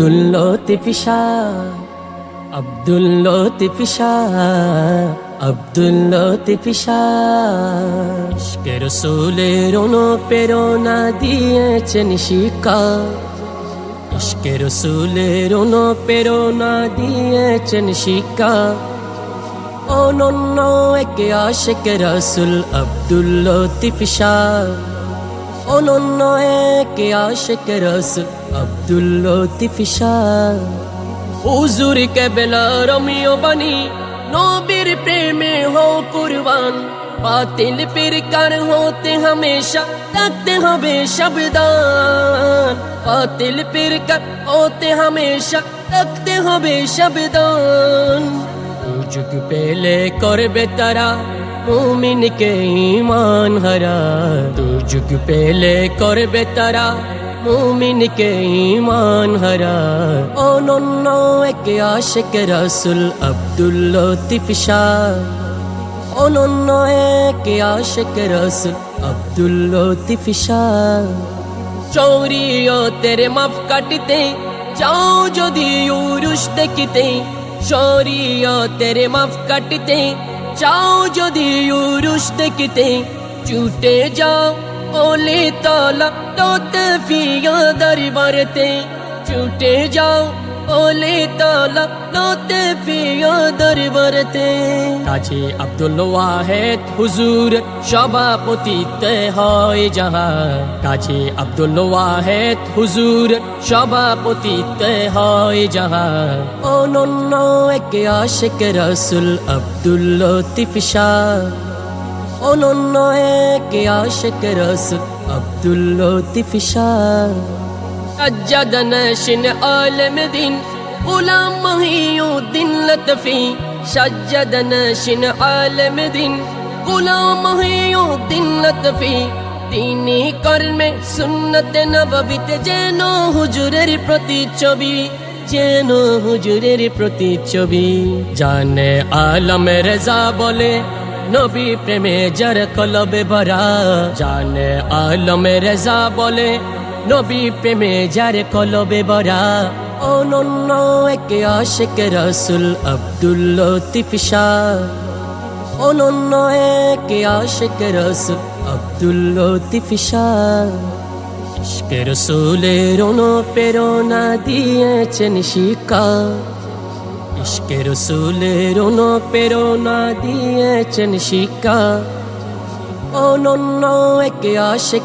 আব্দুল লতিফ শাহ, আব্দুল লতিফ শাহ, আব্দুল লতিফ শাহ। রসুলের অনুপ্রেরণা দিয়েছেন শিকা ইশকে রসুলের অনুপ্রেরণা দিয়েছেন শিকা অনন্য একে আশেক রসুল আব্দুল লতিফ অনন্য একে আশেক রসুল আব্দুল লতিফ শাহ। হুজুর কেবলা রমিও বানি নবীর প্রেমে হো কুরবান। বাতিল ফিরকার হতে হমেশা রাখতে হবে সাবধান। বাতিল ফিরকার হতে হমেশা রাখতে হবে সাবধান। সুযোগ পেলে করবে তারা মুমিনকে ইমান হারা সুযোগ পেলে করবে তারা। মুমিনকে ইমান হারা, অনন্য একে আশেক রসুল আব্দুল লতিফ শাহ। অনন্য একে আশেক রসুল আব্দুল লতিফ শাহ। চৌরিও তেরে মাফ কাটিতে চাও যদি উরুষ দেখিতে শরিয় তেরে মাফ কাটিতে চাও যদি উরুষ দেখিতে ছুটে যাও ওলে তলা তোতে ফিয়া দরবারতে। ছুটে যাও ওলে তলা তোতে ফিয়া দরবারতে। কাজী আব্দুল ওয়াহেদ হুজুর সভাপতিতে হয় যাহা কাজী আব্দুল ওয়াহেদ হুজুর সভাপতিতে হয় যাহা অনন্য একে আশেক রসুল আব্দুল লতিফ শাহ। অনন্য একে আশেক রসুল আব্দুল লতিফ শাহ। سجد ناشن عالم دين غلام محي الدين لطفي سجد ناشن عالم دين غلام محي الدين لطفي তিনি কর্মে সুন্নতে নববিতে যেন হুজুরের প্রতিচ্ছবি যেন হুজুরের প্রতিচ্ছবি জানে আলম রেজা বলে নবী প্রেমে যার কলবে ভরা জানে আলম রেজা বলে নবী প্রেমে যার কলবে ভরা অনন্য একে আশেক রসুল আব্দুল লতিফ অনন্য একে আশেক রসুল আব্দুল লতিফ শাহ। রসুলের অনুপ্রেরণা দিয়েছেন শিকা ইশকে রসুলের অনুপ্রেরণা দিয়েছেন শিকা অনন্য একে আশেক